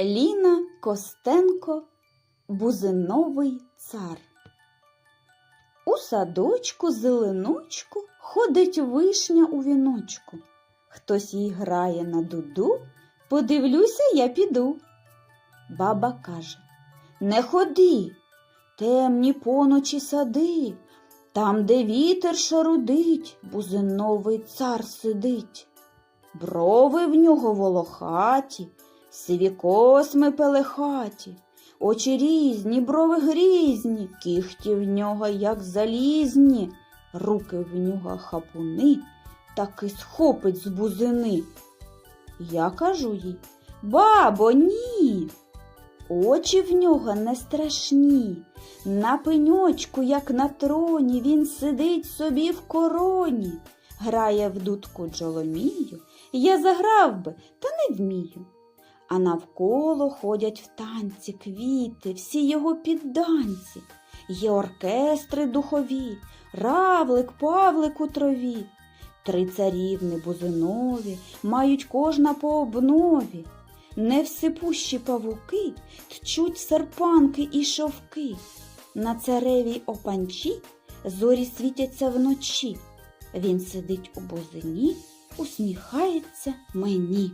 Ліна Костенко Бузиновий цар. У садочку зеленочку ходить вишня у віночку. Хтось їй грає на дуду, подивлюся, я піду. Баба каже Не ходи, темні поночі сади, там, де вітер шарудить, бузиновий цар сидить. Брови в нього волохаті, сиві косми пелехаті, очі різні, брови грізні, кіхті в нього, як залізні, руки в нього хапуни, таки схопить з бузини. Я кажу їй, бабо, ні. Очі в нього не страшні. На пеньочку, як на троні, він сидить собі в короні, грає в дудку джоломію. Я заграв би, та не вмію. А навколо ходять в танці квіти, всі його підданці. Є оркестри духові, равлик, павлик у траві. Три царівни бузинові мають кожна по обнові. Невсипущі павуки тчуть серпанки і шовки. На царевій опанчі зорі світяться вночі. Він сидить у бузині, усміхається мені.